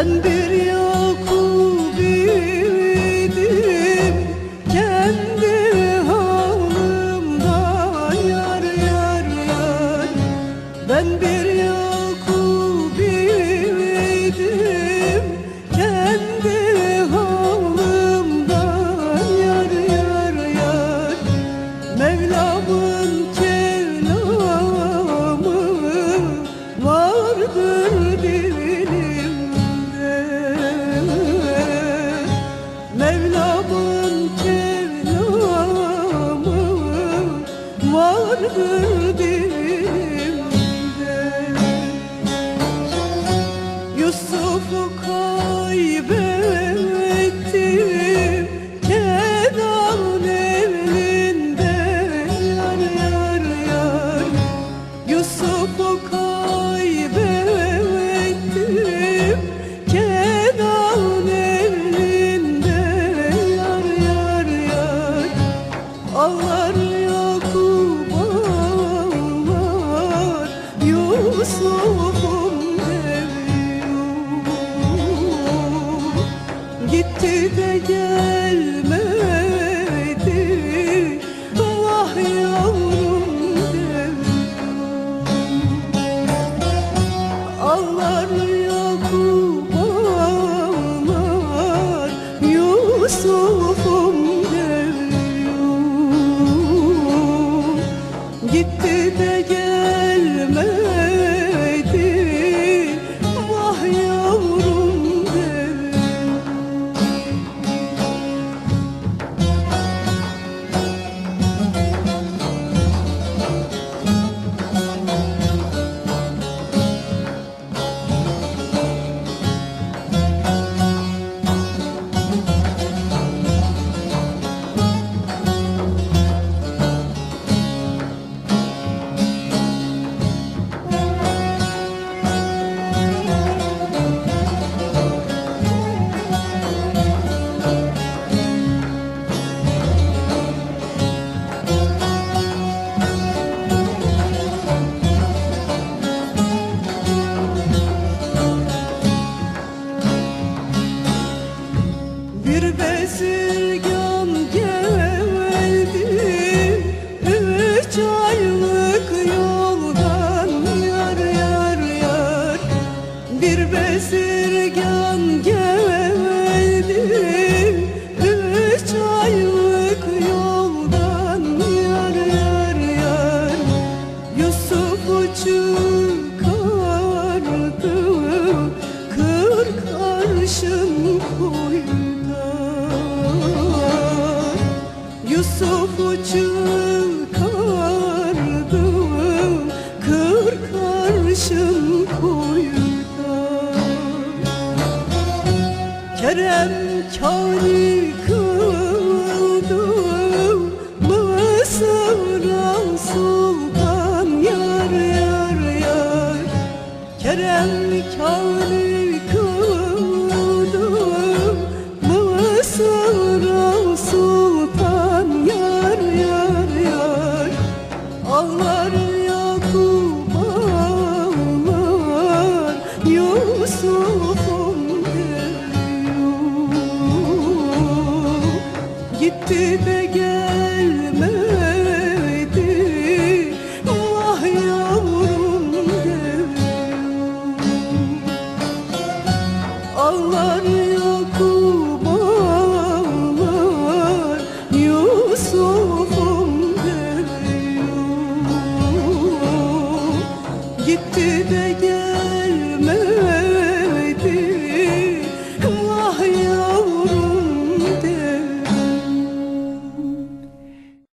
Sen bir yıl de gelmez. Yusuf'u çıkardım Kır karşın kuyudan Kerem kâni kıldım Mısır'a sultan yar yar yar. Kerem kâni o sufo